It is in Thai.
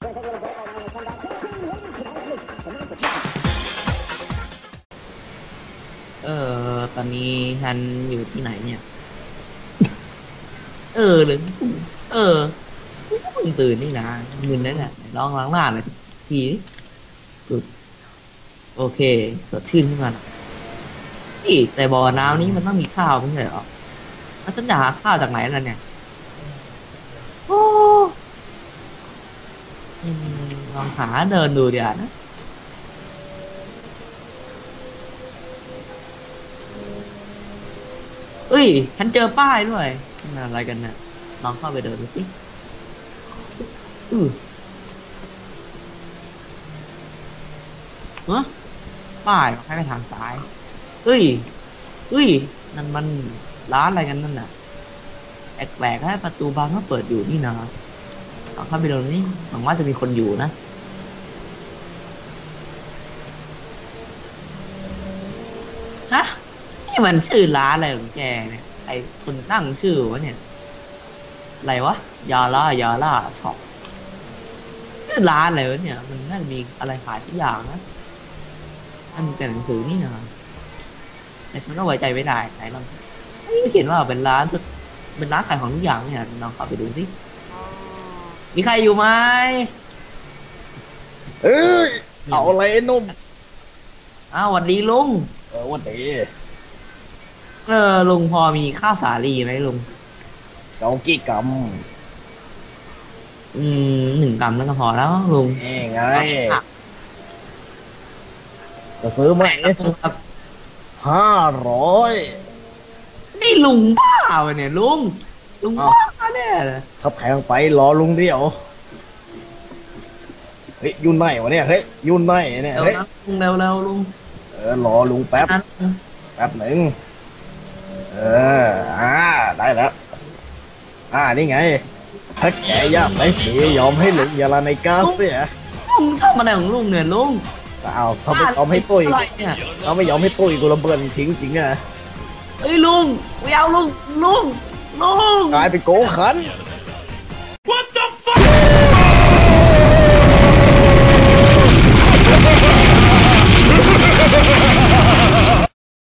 เออตอนนี้ฉันอยู่ที่ไหนเนี่ย เออหรือเออเพิ่งตื่นนี่นะมึนนั่นแหละลองล้างหน้าหน่อยทีกดโอเคสดชื่นขึ้นมาหน่อยนี่แต่บ่อน้ำนี้มันต้องมีข้าวไม่ใช่หรอแล้วฉันจะหาข้าวจากไหนล่ะเนี่ย โอ้อืม ลองหาเดินดูเดี๋ยวานะเอ้ย ฉันเจอป้ายด้วยอะไรกันนะลองเข้าไปเดินดูสิอือเฮ้ป้ายให้ไปทางซ้ายเอ้ยเอ้ย นั่นมันร้านอะไรกันนั่นน่ะแปลกๆให้ประตูบานก็เปิดอยู่นี่นะ ลองเข้าไปดูนี่หวังว่าจะมีคนอยู่นะฮะนี่มันชื่อร้านอะไรของแกเนี่ยใครคนตั้งชื่อวะเนี่ยอะไรวะยาล่ายาล่าช็อปชื่อร้านอะไรวะเนี่ย มันน่าจะมีอะไรขายทุกอย่างนะมันมีแต่หนังสือนี่นะแต่ฉันก็ไว้ใจไม่ได้ไหนลองเขียนว่าเป็นร้านเป็นร้านขายของทุกอย่างเนี่ยลองเข้าไปดูสิ มีใครอยู่ไหมเอ้ยเอาอะไรไอ้หนุ่มอ้าวสวัสดีลุง เออวันนี้เออลุงพอมีข้าวสาลีไหมลุง เกากี่กรรมอืมหนึ่งกรัมแล้วก็พอแล้วลุงนี่ไงจะซื้อไหมครับห้าร้อยนี่ลุงบ้าวะเนี่ยลุงลุงบ้า แน่เลยถ้าแพงไปรอลุงเดียวเฮ้ยยุ่นไหนวะเนี่ยเฮ้ยยุ่นไหนเนี่ยเร็วเฮ้ยนะลุงเร็วเร็วลุงเออรอลุงแป๊บนั้นแป๊บหนึ่งเอออ่าได้แล้วอ่านี่ไงถ้าแกอยากได้ฟรียอมให้ลุงอยาลาในกาเสียลุงทำอะไรของลุงเนี่ยลุงก็เอาเขาไม่ยอมให้ตุ้ยอะไรเนี่ยเขาไม่ยอมให้ตุ้ยกูระเบิดทิ้งจริงอะเอ้ยลุงไม่เอาลุงลุง ลุงกลายเป็นโกขัน